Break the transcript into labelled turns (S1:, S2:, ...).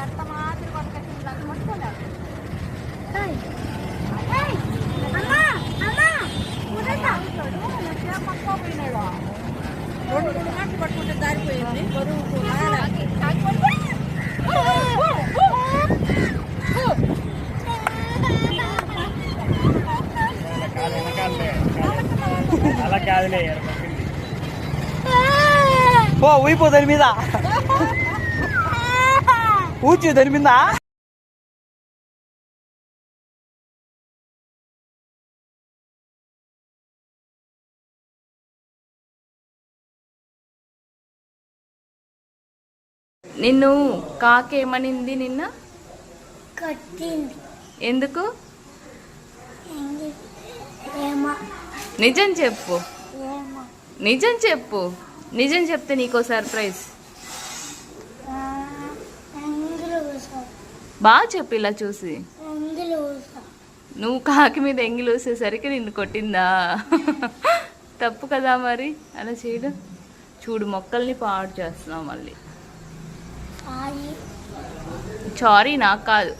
S1: అత్త మాత్రం కొట్టుకొచ్చింది అది ముట్టుకోలేదు
S2: రెండు మూడు మాటలు పట్టుకుంటే జారిపోయింది. బరువు
S3: అలా కాదులే
S4: ఓ ఊయిపో దాని మీద. ఊచి మీద
S5: నిన్ను కాకేమనింది నిన్న?
S6: కట్టింది.
S5: ఎందుకు?
S6: ఏమో?
S5: నిజం చెప్పు.
S6: ఏమో?
S5: నిజం చెప్పు. నిజం చెప్తే నీకో సర్ప్రైజ్
S6: ఎంగిలి కూసా
S5: బాగా చెప్పు ఇలా చూసి. నువ్వు కాకి మీద ఎంగిలి వచ్చేసరికి నిన్ను కొట్టిందా? తప్పు కదా మరి అలా చేయడం. చూడు మొక్కల్ని పాడు చేస్తున్నావు మళ్ళీ. సారీ నాకు కాదు.